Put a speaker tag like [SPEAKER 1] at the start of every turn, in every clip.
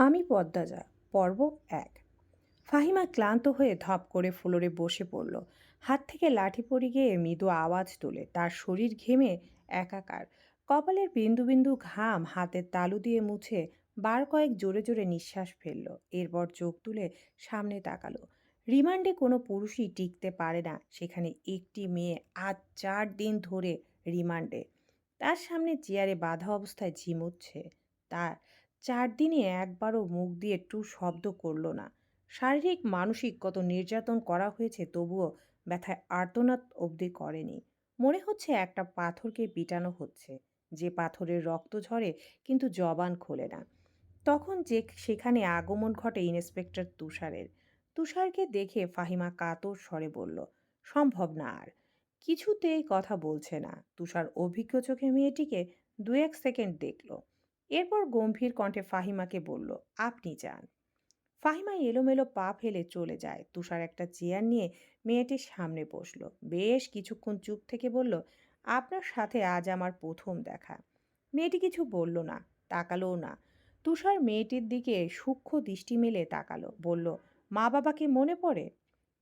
[SPEAKER 1] আমি পদ্মাজা, পর্ব এক। ফাহিমা ক্লান্ত হয়ে ধপ করে ফ্লোরে বসে পড়ল। হাত থেকে লাঠি পড়ে গিয়ে মৃদু আওয়াজ তোলে। তার শরীর ঘেমে একাকার। কপালের বিন্দু বিন্দু ঘাম হাতের তালু দিয়ে মুছে বার কয়েক জোরে জোরে নিঃশ্বাস ফেলল। এরপর চোখ তুলে সামনে তাকালো। রিমান্ডে কোনো পুরুষই টিকতে পারে না। সেখানে একটি মেয়ে আজ চার দিন ধরে রিমান্ডে। তার সামনে চেয়ারে বাঁধা অবস্থায় ঝিমুচ্ছে। তার চার দিনে একবারও মুখ দিয়ে টু শব্দ করল না। শারীরিক, মানসিক কত নির্যাতন করা হয়েছে তবুও ব্যথায় আর্তনাদ অবধি করেনি। মনে হচ্ছে একটা পাথরকে পিটানো হচ্ছে। যে পাথরের রক্ত ঝরে কিন্তু জবান খোলে না। তখন যে সেখানে আগমন ঘটে ইন্সপেক্টর তুষারের। তুষারকে দেখে ফাহিমা কাতর স্বরে বলল, সম্ভব না আর। কিছুতেই কথা বলছে না। তুষার অভিজ্ঞ চোখে মেয়েটিকে দু এক সেকেন্ড দেখল। এরপর গম্ভীর কণ্ঠে ফাহিমাকে বলল, আপনি যান। ফাহিমা এলোমেলো পা ফেলে চলে যায়। তুষার একটা চেয়ার নিয়ে মেয়েটির সামনে বসল। বেশ কিছুক্ষণ চুপ থেকে বলল, আপনার সাথে আজ আমার প্রথম দেখা। মেয়েটি কিছু বলল না, তাকালোও না। তুষার মেয়েটির দিকে সূক্ষ্ম দৃষ্টি মেলে তাকালো, বলল, মা বাবাকে মনে পড়ে?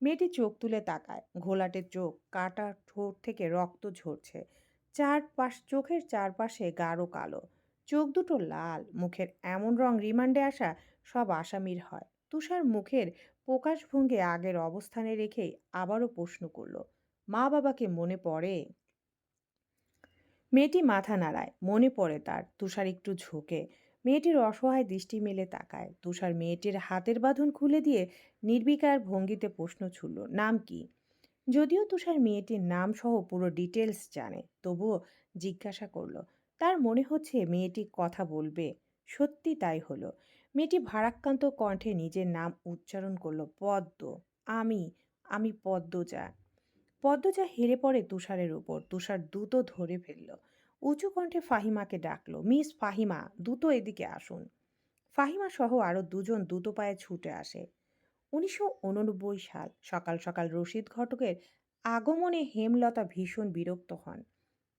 [SPEAKER 1] মেয়েটি চোখ তুলে তাকায়। ঘোলাটে চোখ, কাটা ঠোঁট থেকে রক্ত ঝরছে। চারপাশ, চোখের চারপাশে গাঢ় কালো। চোখ দুটো লাল, মুখের এমন রং রিমান্ডে আসা সব আসামির হয়। তুষার মুখের প্রকাশভঙ্গি আগের অবস্থানে রেখেই আবারও প্রশ্ন করল, মা বাবাকে মনে পড়ে? মেয়েটি মাথা নাড়ায়, মনে পড়ে তার। তুষার একটু ঝোঁকে, মেয়েটির অসহায় দৃষ্টি মেলে তাকায়। তুষার মেয়েটির হাতের বাঁধন খুলে দিয়ে নির্বিকার ভঙ্গিতে প্রশ্ন ছুড়ল, নাম কি? যদিও তুষার মেয়েটির নাম সহ পুরো ডিটেলস জানে, তবুও জিজ্ঞাসা করল তার মনে হচ্ছে মেয়েটি কথা বলবে। সত্যি তাই হলো। মেয়েটি ভারাক্রান্ত কণ্ঠে নিজের নাম উচ্চারণ করল, পদ্ম। আমি আমি পদ্মজা। পদ্মজা হেরে পড়ে তুষারের উপর। তুষার দ্রুত ধরে ফেলল। উঁচু কণ্ঠে ফাহিমাকে ডাকলো, মিস ফাহিমা, দ্রুত এদিকে আসুন। ফাহিমা সহ আরও দুজন দ্রুত পায়ে ছুটে আসে। উনিশশো উননব্বই সাল, সকাল সকাল রশিদ ঘটকের আগমনে হেমলতা ভীষণ বিরক্ত হন।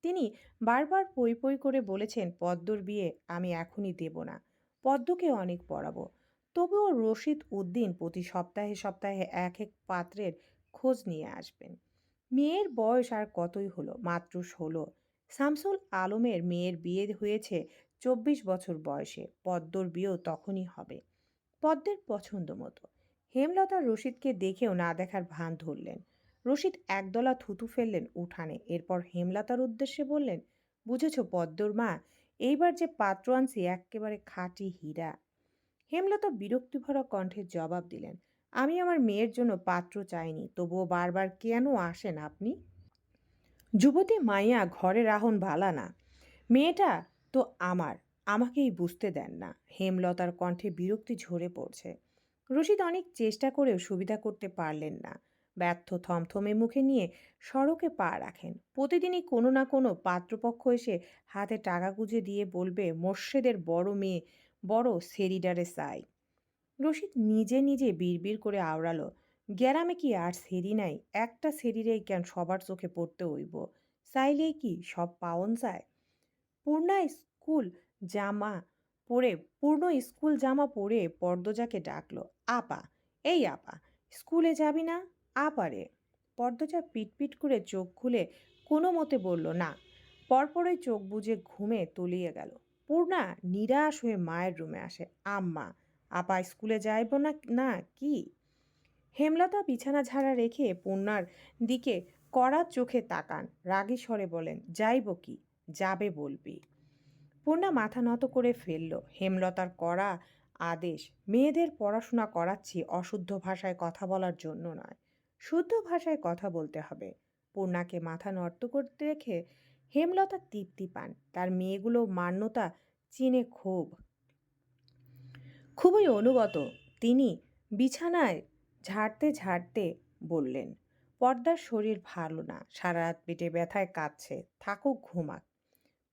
[SPEAKER 1] তিনি বারবার পই পই করে বলেছেন, পদ্মর বিয়ে আমি এখনই দেব না, পদ্মকে অনেক পড়াবো। তবুও রশিদ উদ্দিন প্রতি সপ্তাহে সপ্তাহে এক এক পাত্রের খোঁজ নিয়ে আসবেন। মেয়ের বয়স আর কতই হলো? মাত্র ষোলো। শামসুল আলমের মেয়ের বিয়ে হয়েছে চব্বিশ বছর বয়সে, পদ্মর বিয়েও তখনই হবে। পদ্মের পছন্দ মতো হেমলতা রশিদকে দেখেও না দেখার ভান ধরলেন। রশিদ একদলা থুতু ফেললেন উঠানে। এরপর হেমলতার উদ্দেশ্যে বললেন, বুঝেছ পদ্মর মা, এইবার যে পাত্র আনছি একেবারে খাঁটি হীরা। হেমলতা বিরক্তিভরা কণ্ঠের জবাব দিলেন, আমি আমার মেয়ের জন্য পাত্র চাইনি, তবুও বারবার কেন আসেন আপনি? যুবতী মাইয়া ঘরে রাহন ভালা না। মেয়েটা তো আমার, আমাকেই বুঝতে দেন না। হেমলতার কণ্ঠে বিরক্তি ঝরে পড়ছে। রশিদ অনেক চেষ্টা করেও সুবিধা করতে পারলেন না। ব্যর্থ থমথমে মুখে নিয়ে সড়কে পা রাখেন। প্রতিদিনই কোনো না কোনো পাত্রপক্ষ এসে হাতে টাকা গুঁজে দিয়ে বলবে, মোর্শেদের বড় মেয়ে, বড় সেরিডারে সাই রশিদ নিজে নিজে বিড়বিড় করে আওড়ালো, গ্যারামে কি আর সেরি নাই? একটা সেরিরেই কেন সবার চোখে পড়তে হইব? চাইলেই কি সব পাওন যায়? পূর্ণা স্কুল জামা পরে, পূর্ণ স্কুল জামা পরে পর্দজাকে ডাকলো, আপা, এই আপা, স্কুলে যাবি না? আপারে পর্দজা পিটপিট করে চোখ খুলে কোনো মতে বলল, না। পরপরই চোখ বুজে ঘুমে তলিয়ে গেল। পূর্ণা নিরাশ হয়ে মায়ের রুমে আসে। আম্মা, আপা স্কুলে যাইব না না কি? হেমলতা বিছানা ঝাড়া রেখে পূর্ণার দিকে কড়া চোখে তাকান। রাগী স্বরে বলেন, যাইব কি? যাবে বলবি। পূর্ণা মাথা নত করে ফেলল। হেমলতার কড়া আদেশ, মেয়েদের পড়াশোনা করাচ্ছি অশুদ্ধ ভাষায় কথা বলার জন্য নয়। শুদ্ধ ভাষায় কথা বলতে হবে। পূর্ণাকে মাথা নর্ত করতে রেখে হেমলতা তৃপ্তি পান। তার মেয়েগুলো মান্যতা চিনে খুব। খুবই অনুগত। তিনি বিছানায় ঝাড়তে ঝাড়তে বললেন, পর্দার শরীর ভালো না। সারা রাত পেটে ব্যথায় কাঁদছে। থাকুক ঘুমাক।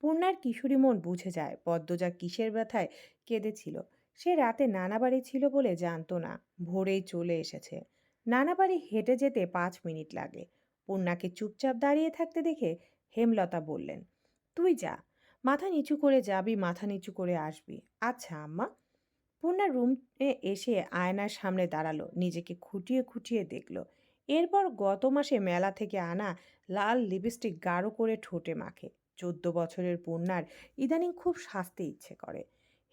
[SPEAKER 1] পূর্ণার কিশোরী মন বুঝে যায় পদ্মজা কিসের ব্যথায় কেঁদেছিল। সে রাতে নানা বাড়ি ছিল বলে জানতো না। ভোরেই চলে এসেছে। নানা বাড়ি হেঁটে যেতে পাঁচ মিনিট লাগে। পূর্ণাকে চুপচাপ দাঁড়িয়ে থাকতে দেখে হেমলতা বললেন, তুই যা, মাথা নিচু করে যাবি, মাথা নিচু করে আসবি। আচ্ছা আম্মা। পূর্ণা রুমে এসে আয়নার সামনে দাঁড়াল, নিজেকে খুঁটিয়ে খুঁটিয়ে দেখল। এরপর গত মাসে মেলা থেকে আনা লাল লিপস্টিক গাঢ় করে ঠোঁটে মাখে। চোদ্দ বছরের পূর্ণার ইদানিং খুব সাজতে ইচ্ছে করে।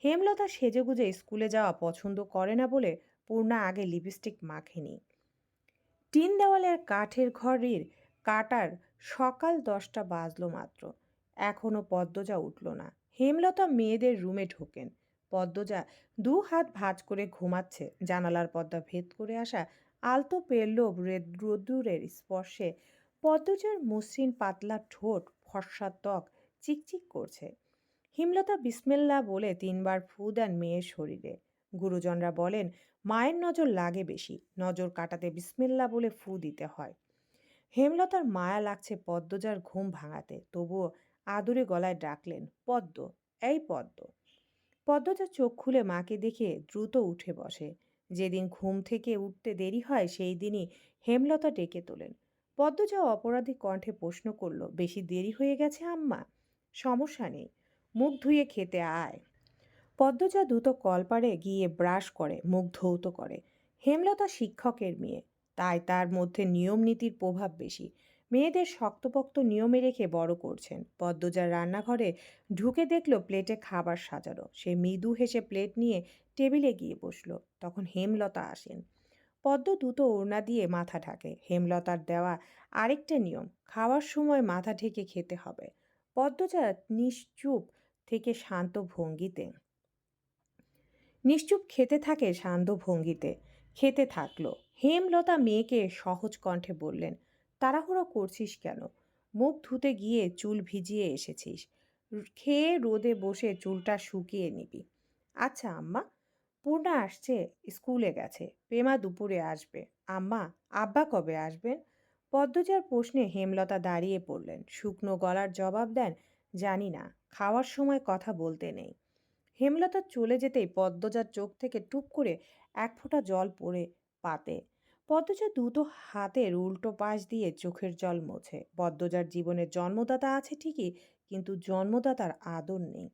[SPEAKER 1] হেমলতা সেজেগুজে স্কুলে যাওয়া পছন্দ করে না বলে পূর্ণা আগে লিপস্টিক মাখেনি। টিন দেওয়ালের কাঠের ঘরের কাটার সকাল দশটা বাজলো মাত্র। এখনও পদ্মজা উঠল না। হেমলতা মেয়েদের রুমে ঢোকেন। পদ্মজা দু হাত ভাঁজ করে ঘুমাচ্ছে। জানালার পর্দা ভেদ করে আসা আলতো পেল্লব রোদ্দুরের স্পর্শে পদ্মজার মসৃণ পাতলা ঠোঁট ফর্সা ত্বক চিকচিক করছে। হিমলতা বিসমিল্লা বলে তিনবার ফু দেন মেয়ের শরীরে। গুরুজনরা বলেন, মায়ের নজর লাগে বেশি। নজর কাটাতে বিসমিল্লা বলে ফু দিতে হয়। হেমলতার মায়া লাগছে পদ্মজার ঘুম ভাঙাতে। তবুও আদুরে গলায় ডাকলেন, পদ্ম, এই পদ্ম। পদ্মজা চোখ খুলে মাকে দেখে দ্রুত উঠে বসে। যেদিন ঘুম থেকে উঠতে দেরি হয়, সেই দিনই হেমলতা ডেকে তোলেন। পদ্মজা অপরাধী কণ্ঠে প্রশ্ন করল, বেশি দেরি হয়ে গেছে আম্মা? সমস্যা নেই। মুখ ধুয়ে খেতে আয়। পদ্মজা দ্রুত কলপারে গিয়ে ব্রাশ করে, মুখ ধৌত করে। হেমলতা শিক্ষকের মেয়ে। তাই তার মধ্যে নিয়ম নীতির প্রভাব বেশি। মেয়েদের শক্তপোক্ত নিয়মে রেখে বড় করছেন। পদ্মজার রান্নাঘরে ঢুকে দেখল প্লেটে খাবার সাজানো। সে মৃদু হেসে প্লেট নিয়ে টেবিলে গিয়ে বসল। তখন হেমলতা আসেন। পদ্ম দুটো ওড়না দিয়ে মাথা ঢাকে। হেমলতার দেওয়া আরেকটা নিয়ম, খাওয়ার সময় মাথা ঢেকে খেতে হবে। পদ্মজা নিশ্চুপ থেকে শান্ত ভঙ্গিতে নিশ্চুপ খেতে থাকে শান্ত ভঙ্গিতে। খেতে থাকল। হেমলতা মেয়েকে সহজ কণ্ঠে বললেন, তাড়াহুড়ো করছিস কেন? মুখ ধুতে গিয়ে চুল ভিজিয়ে এসেছিস। খেয়ে রোদে বসে চুলটা শুকিয়ে নিবি। আচ্ছা আম্মা, পূর্ণা আসছে, স্কুলে গেছে। পেমা দুপুরে আসবে। আম্মা, আব্বা কবে আসবেন? পদ্মজার প্রশ্নে হেমলতা দাঁড়িয়ে পড়লেন। শুকনো গলার জবাব দেন, জানি না। খাওয়ার সময় কথা বলতে নেই। হেমলতা চলে যেতেই পদ্মজার চোখ থেকে টুপ করে এক ফোঁটা জল পড়ে পাতে। পদ্মজা দুটো হাতের উল্টো পাশ দিয়ে চোখের জল মোছে। পদ্মজার জীবনের জন্মদাতা আছে ঠিকই, কিন্তু জন্মদাতার আদর নেই।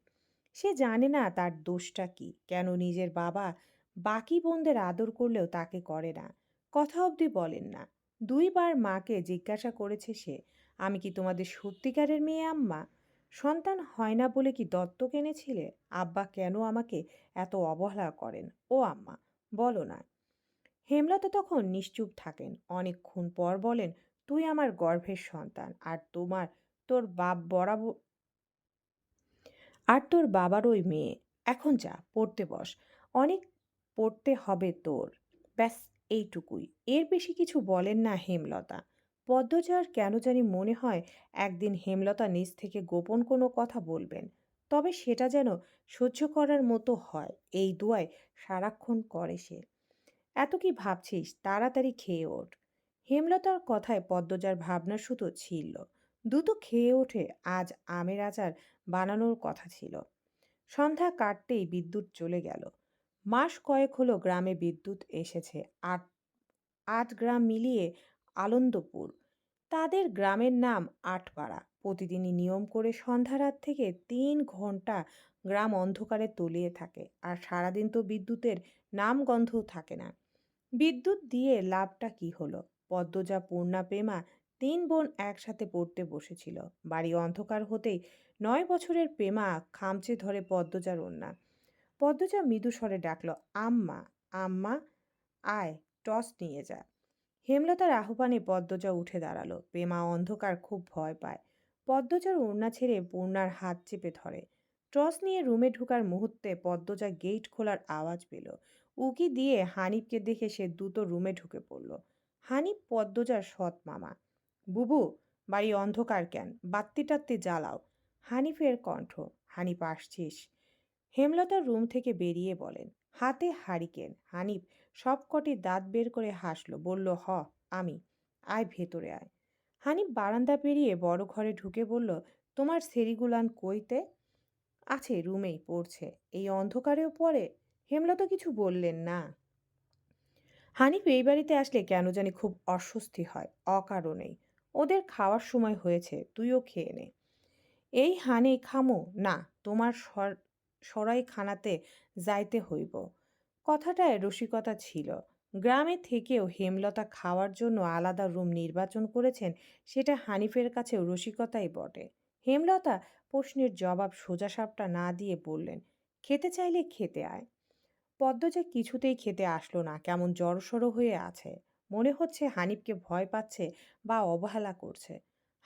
[SPEAKER 1] সে জানে না তার দোষটা কি, কেন নিজের বাবা বাকি বোনদের আদর করলেও তাকে করে না। কথা অবধি বলেন না। দুইবার মাকে জিজ্ঞাসা করেছে সে, আমি কি তোমাদের সত্যিকারের মেয়ে, আম্মা? সন্তান হয় না বলে কি দত্তক এনেছিলে? আব্বা কেন আমাকে এত অবহেলা করেন? ও আম্মা, বলো না। হেমলতা তখন নিশ্চুপ থাকেন। অনেকক্ষণ পর বলেন, তুই আমার গর্ভের সন্তান, আর তোমার, তোর বাপ বরাবর আর তোর বাবার ওই মেয়ে। এখন যা, পড়তে বস। অনেক পড়তে হবে তোর। ব্যাস, এইটুকুই। এর বেশি কিছু বলেন না হেমলতা। পদ্মজার কেন জানি মনে হয় একদিন হেমলতা নিজ থেকে গোপন কোনো কথা বলবেন। তবে সেটা যেন সহ্য করার মতো হয়, এই দুয়ায় সারাক্ষণ করে সে। এত কি ভাবছিস? তাড়াতাড়ি খেয়ে ওঠ। হেমলতার কথায় পদ্মজার ভাবনা শুধু ছিল। দ্রুত খেয়ে ওঠে আজ আমের আচার বানানোর কথা ছিল। সন্ধ্যা কাটতেই বিদ্যুৎ চলে গেল। মাস কয়েক হলো গ্রামে বিদ্যুৎ এসেছে। আট আট গ্রাম মিলিয়ে আনন্দপুর। তাদের গ্রামের নাম আটপাড়া। প্রতিদিনই নিয়ম করে সন্ধ্যা রাত থেকে তিন ঘণ্টা গ্রাম অন্ধকারে তলিয়ে থাকে আর সারাদিন তো বিদ্যুতের নাম গন্ধও থাকে না। বিদ্যুৎ দিয়ে লাভটা কি হলো? পদ্মজা, পূর্ণা প্রেমা তিন বোন একসাথে পড়তে বসেছিল। বাড়ি অন্ধকার হতেই নয় বছরের প্রেমা খামচে ধরে পদ্মজার ওন্না পদ্মজা মৃদু স্বরে ডাকল, আম্মা আম্মা, আয়, টস নিয়ে যা। হেমলতার আহ্বানে পদ্মজা উঠে দাঁড়াল। প্রেমা অন্ধকার খুব ভয় পায়। পদ্মজার ওড়না ছেড়ে পূর্ণার হাত চেপে ধরে। টস নিয়ে রুমে ঢুকার মুহূর্তে পদ্মজা গেট খোলার আওয়াজ পেল। উকি দিয়ে হানিফকে দেখে সে দ্রুত রুমে ঢুকে পড়ল। হানিফ পদ্মজার সৎ মামা। বুবু, বাড়ি অন্ধকার কেন? বাত্তি টাত্তি জ্বালাও। হানিফের কণ্ঠ। হানিফ, আসছিস? হেমলতার রুম থেকে বেরিয়ে বলেন, হাতে হারিকেন। হানিফ সবকটি দাঁত বের করে হাসলো, বলল, হ, আমি, আয় ভেতরে আয়। হানিফ বারান্দা পেরিয়ে বড় ঘরে ঢুকে বলল, তোমার সেরিগুলান কইতে? আছে, রুমেই পড়ছে। এই অন্ধকারেও পড়ে? হেমলতা কিছু বললেন না। হানিফ এই বাড়িতে আসলে কেন জানি খুব অস্বস্তি হয়, অকারণেই। ওদের খাওয়ার সময় হয়েছে, তুইও খেয়ে নে। এই হানে খামো, না, তোমার সরাই খানাতে যাইতে হইব। কথাটায় রসিকতা ছিল। গ্রামে থেকেও হেমলতা খাওয়ার জন্য আলাদা রুম নির্বাচন করেছেন সেটা হানিফের কাছেও রসিকতাই বটে। হেমলতা প্রশ্নের জবাব সোজাসাপটা না দিয়ে বললেন, খেতে চাইলে খেতে আয়। পদ্মজা কিছুতেই খেতে আসলো না, কেমন জড়সড় হয়ে আছে। মনে হচ্ছে হানিফকে ভয় পাচ্ছে বা অবহেলা করছে।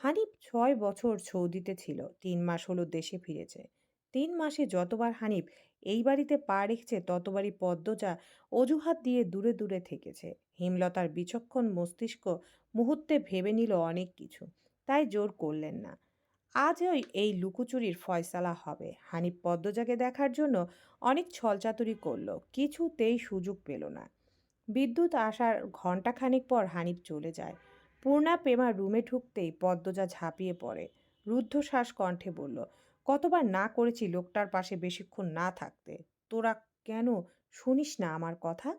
[SPEAKER 1] হানিফ ছয় বছর সৌদিতে ছিল, তিন মাস হলো দেশে ফিরেছে। তিন মাসে যতবার হানিফ এই বাড়িতে পা রেখেছে, ততবারই পদ্মজা অজুহাত দিয়ে দূরে দূরে থেকেছে। হেমলতার বিচক্ষণ মস্তিষ্ক মুহূর্তে ভেবে নিল অনেক কিছু, তাই জোর করলেন না। আজ ওই, এই লুকোচুরির ফয়সালা হবে। হানিফ পদ্মজাকে দেখার জন্য অনেক ছলচাতুরি করল, কিছুতেই সুযোগ পেল না। বিদ্যুৎ আসার ঘণ্টাখানিক পর হানিফ চলে যায়। পূর্ণা প্রেমা রুমে ঢুকতেই পদ্মজা ঝাঁপিয়ে পড়ে। রুদ্ধশ্বাস কণ্ঠে বলল কতবার না করেছি লোকটার পাশে বেশিক্ষণ না থাকতে? তোরা কেন শুনিস না আমার কথা?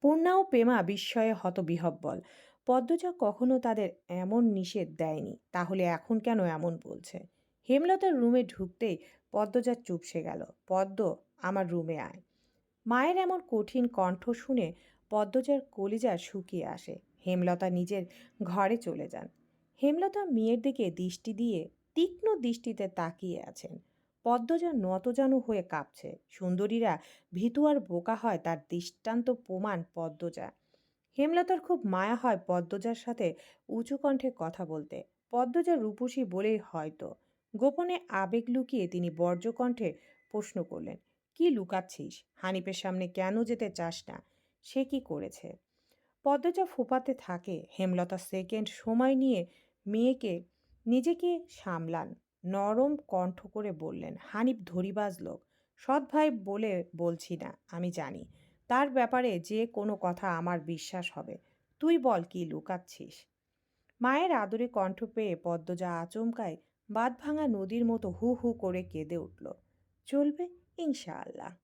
[SPEAKER 1] পূর্ণা ও প্রেমা বিস্ময়ে হতবিহব্বল পদ্মজা কখনো তাদের এমন নিষেধ দেয়নি, তাহলে এখন কেন এমন বলছে? হেমলতার রুমে ঢুকতেই পদ্মজা চুপসে গেল। পদ্ম, আমার রুমে আয়। মায়ের এমন কঠিন কণ্ঠ শুনে পদ্মজার কলিজা শুকিয়ে আসে। হেমলতা নিজের ঘরে চলে যান। হেমলতা মেয়ের দিকে দৃষ্টি দিয়ে তীক্ষ্ণ দৃষ্টিতে তাকিয়ে আছেন। পদ্মজা নতজানু হয়ে কাঁপছে। সুন্দরীরা ভীতু আর বোকা হয় তার দৃষ্টান্ত প্রমাণ পদ্মজা। হেমলতার খুব মায়া হয় পদ্মজার সাথে উঁচু কণ্ঠে কথা বলতে। পদ্মজা রূপসী বলেই হয়তো। গোপনে আবেগ লুকিয়ে তিনি বর্জ্য কণ্ঠে প্রশ্ন করলেন, কি লুকাচ্ছিস? হানিফের সামনে কেন যেতে চাস না? সে কি করেছে? পদ্মজা ফোপাতে থাকে। হেমলতা সেকেন্ড সময় নিয়ে মেয়েকে নিজেকে সামলান। নরম কণ্ঠ করে বললেন, হানিফ ধরিবাজ লোক। সৎ ভাই বলে বলছি না, আমি জানি। তার ব্যাপারে যে কোনো কথা আমার বিশ্বাস হবে। তুই বল কি লুকাচ্ছিস? মায়ের আদরে কণ্ঠ পেয়ে পদ্মজা আচমকায় বাঁধ ভাঙা নদীর মতো হু হু করে কেঁদে উঠল। চলবে ইনশাআল্লাহ।